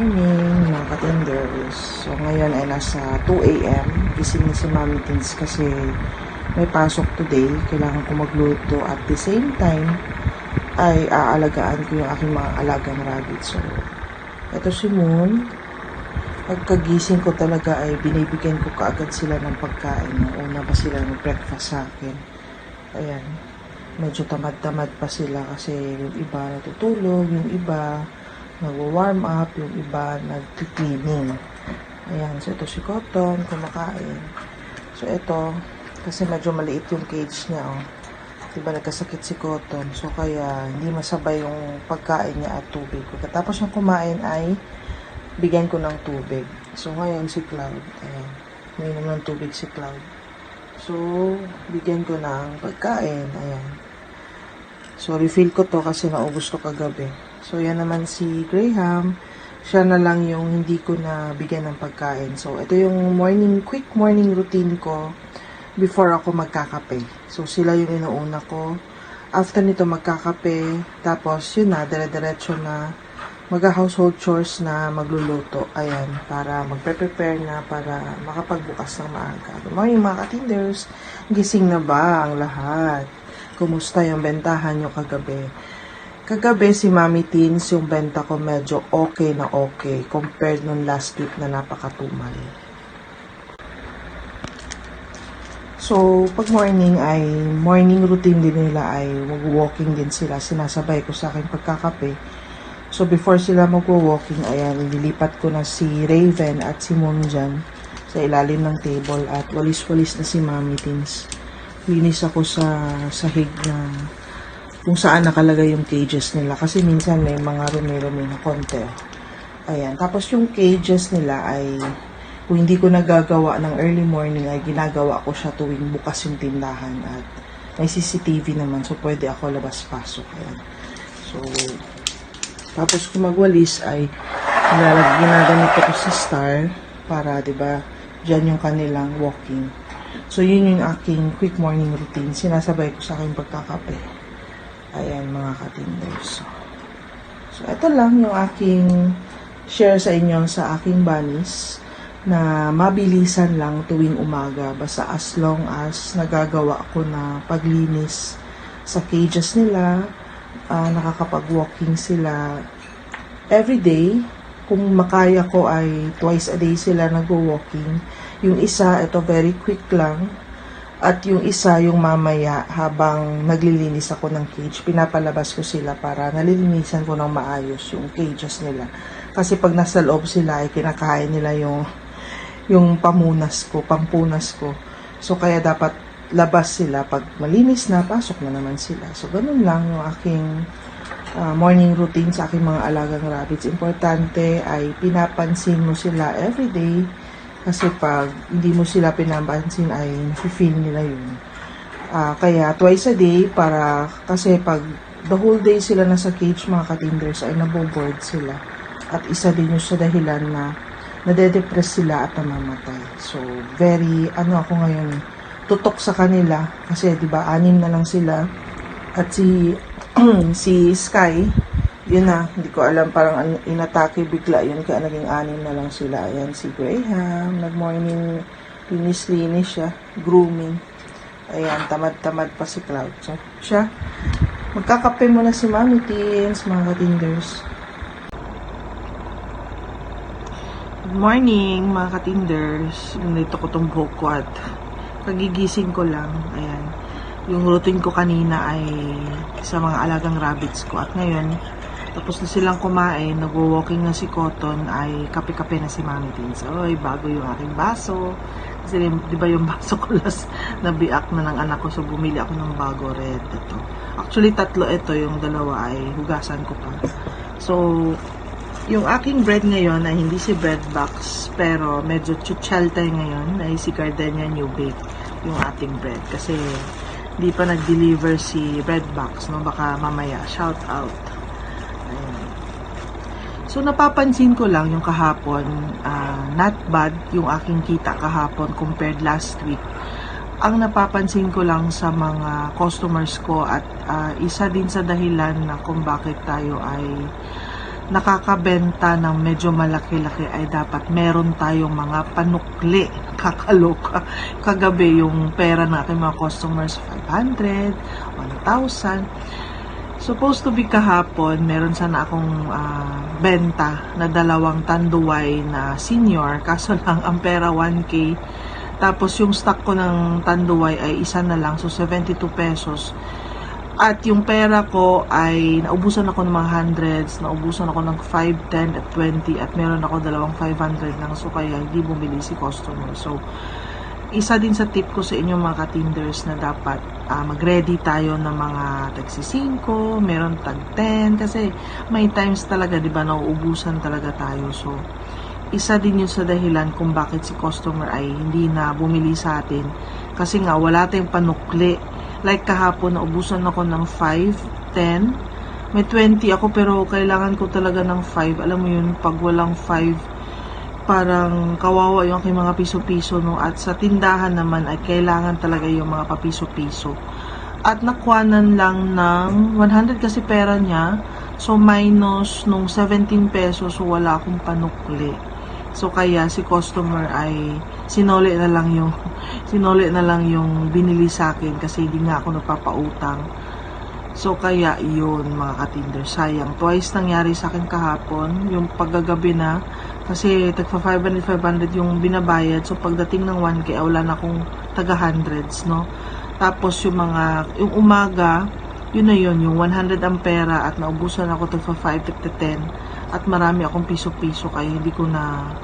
morning mga katenders. So ngayon ay nasa 2 a.m. Gising na si Mami Tins kasi may pasok today. Kailangan ko magluto at the same time ay aalagaan ko yung aking mga alagang rabbit. So ito si Moon. Pagkagising ko talaga ay binibigyan ko kaagad sila ng pagkain. Una pa sila ng breakfast sa akin. Ayan. Medyo tamad-tamad pa sila kasi yung iba natutulog, yung iba nagwa-warm up, yung iba nag-cleaning. Ayan, so ito si Cotton, kumakain. So ito, kasi medyo maliit yung cage niya, oh. Diba nagkasakit si Cotton, so kaya hindi masabay yung pagkain niya at tubig. Pagkatapos niya kumain ay bigyan ko ng tubig. So ngayon si Cloud, ayan, uminom ng tubig si Cloud. So, bigyan ko ng pagkain, ayan. So, refill ko to kasi naubos ko kagabi. So, yan naman si Graham. Siya na lang yung hindi ko na bigyan ng pagkain. So, ito yung morning, quick morning routine ko before ako magkakape. So, sila yung inuuna ko. After nito, magkakape. Tapos, yun na, dire-diretso na mag-household chores na magluluto. Ayan, para magpe-prepare na para makapagbukas ng maaga. Good morning mga katinders. Gising na ba ang lahat? Kumusta yung bentahan nyo kagabi? Kagabi si Mami Teens, yung benta ko medyo okay na okay compared nung last week na napakatumal. So, pag morning ay, morning routine din nila ay mag-walking din sila. Sinasabay ko sa aking pagkakape. So, before sila mag-walking, ayan, nililipat ko na si Raven at si Moon sa ilalim ng table at walis-walis na si Mami Teens. Linis ako sa sahig na kung saan nakalagay yung cages nila. Kasi minsan may mga rumi-rumi na konti. Ayan. Tapos yung cages nila ay kung hindi ko nagagawa ng early morning ay ginagawa ko siya tuwing bukas yung tindahan at may CCTV naman so pwede ako labas-pasok. Ayan. So, tapos kung magwalis ay ginagamit ko sa star para, di ba, dyan yung kanilang walking. So, yun yung aking quick morning routine. Sinasabay ko sa aking pagkakape. Ayan, mga katinders. So, ito lang yung aking share sa inyo sa aking bunnies na mabilisan lang tuwing umaga. Basta as long as nagagawa ko na paglinis sa cages nila, ah, nakakapag-walking sila every day. Kung makaya ko ay twice a day sila nag-walking. Yung isa, ito very quick lang. At yung isa, yung mamaya, habang naglilinis ako ng cage, pinapalabas ko sila para nalilinisan ko ng maayos yung cages nila. Kasi pag nasa loob sila, ay kinakain nila yung, yung pamunas ko, pampunas ko. So, kaya dapat labas sila. Pag malinis na, pasok na naman sila. So, ganun lang yung aking ah, morning routine sa aking mga alagang rabbits. Importante ay pinapansin mo sila everyday kasi pag hindi mo sila pinapansin ay feel nila yun. Ah, kaya twice a day para kasi pag the whole day sila nasa cage mga katinders ay naboboard sila. At isa din yung sa dahilan na nade-depress sila at namamatay. So, very, ano ako ngayon, tutok sa kanila kasi 'di ba anim na lang sila at si si Sky yun na hindi ko alam parang an- inatake bigla yun kaya naging anim na lang sila ayan si Graham nag morning linis-linis siya grooming ayan tamad-tamad pa si Cloud so siya magkakape muna si Mami Teens mga katinders Good morning mga katinders nandito ko tong buhok ko at kagigising ko lang. Ayan. Yung routine ko kanina ay sa mga alagang rabbits ko. At ngayon, tapos na silang kumain, nagwo-walking na si Cotton, ay kape-kape na si Mami Teens. Oy, bago yung aking baso. Kasi di ba yung baso ko last nabiak na ng anak ko, so bumili ako ng bago red. Ito. Actually, tatlo ito. Yung dalawa ay hugasan ko pa. So, yung aking bread ngayon ay hindi si bread box, pero medyo chuchalte ngayon ay si Gardenia New Bake yung ating bread. Kasi hindi pa nag-deliver si bread box, no? Baka mamaya, shout out. So, napapansin ko lang yung kahapon, ah, not bad yung aking kita kahapon compared last week. Ang napapansin ko lang sa mga customers ko at ah, isa din sa dahilan na kung bakit tayo ay nakakabenta ng medyo malaki-laki ay dapat meron tayong mga panukli. Kakaloka. Kagabi yung pera ng aking mga customers, 500, 1,000. Supposed to be kahapon, meron sana akong ah, benta na dalawang tanduay na senior. Kaso lang, ang pera 1K. Tapos yung stock ko ng tanduay ay isa na lang, so 72 pesos. At yung pera ko ay naubusan ako ng mga hundreds, naubusan ako ng 5, 10 at 20 at meron ako dalawang 500 lang so kaya hindi bumili si customer. So, isa din sa tip ko sa inyo mga katinders na dapat ah, mag-ready tayo ng mga tagsi 5, meron tag 10 kasi may times talaga 'di ba nauubusan talaga tayo. So isa din yun sa dahilan kung bakit si customer ay hindi na bumili sa atin kasi nga wala tayong panukli. Like kahapon naubusan ako ng 5, 10, may 20 ako pero kailangan ko talaga ng 5. Alam mo yun, pag walang 5 parang kawawa yung aking mga piso-piso no? At sa tindahan naman ay kailangan talaga yung mga papiso-piso. At nakuhanan lang ng 100 kasi pera niya. So minus nung 17 pesos so wala akong panukli. So kaya si customer ay sinoli na lang yung sinoli na lang yung binili sa akin kasi hindi nga ako nagpapautang. So, kaya yun, mga katinder. Sayang. Twice nangyari sa akin kahapon, yung paggagabi na, kasi tagpa 500, 500 yung binabayad. So, pagdating ng 1K, ah, wala na akong taga hundreds, no? Tapos, yung mga, yung umaga, yun na yun, yung 100 ang pera at naubusan ako tagpa 5, tagpa 10 at marami akong piso-piso kaya hindi ko na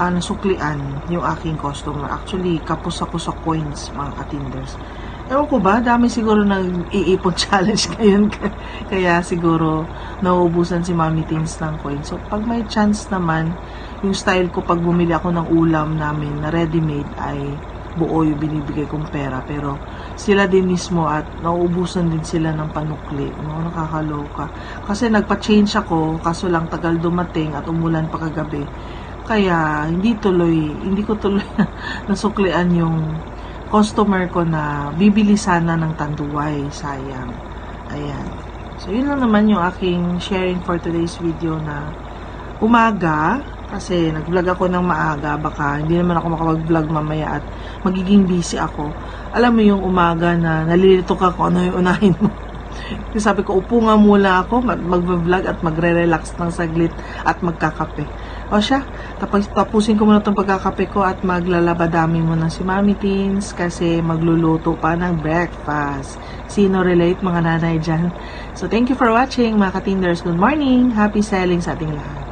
ah, nasuklian yung aking customer. Actually, kapos ako sa coins, mga katinders. Ewan ko ba, dami siguro nag-iipon challenge ngayon. Kaya siguro nauubusan si Mami Tins ng coin. So, pag may chance naman, yung style ko pag bumili ako ng ulam namin na ready-made ay buo yung binibigay kong pera. Pero sila din mismo at nauubusan din sila ng panukli. No? Nakakaloka. Kasi nagpa-change ako, kaso lang tagal dumating at umulan pa kagabi. Kaya hindi tuloy, hindi ko tuloy nasuklian yung customer ko na bibili sana ng tanduay. Sayang. Ayan. So, yun lang naman yung aking sharing for today's video na umaga. Kasi nag-vlog ako ng maaga. Baka hindi naman ako makapag-vlog mamaya at magiging busy ako. Alam mo yung umaga na nalilito ka kung ano yung unahin mo. Sabi ko, upo nga muna ako, mag- mag-vlog at magre-relax ng saglit at magkakape. O siya, tapos tapusin ko muna itong pagkakape ko at maglalabadami muna si Mami Teens kasi magluluto pa ng breakfast. Sino relate mga nanay dyan? So, thank you for watching mga katinders. Good morning! Happy selling sa ating lahat.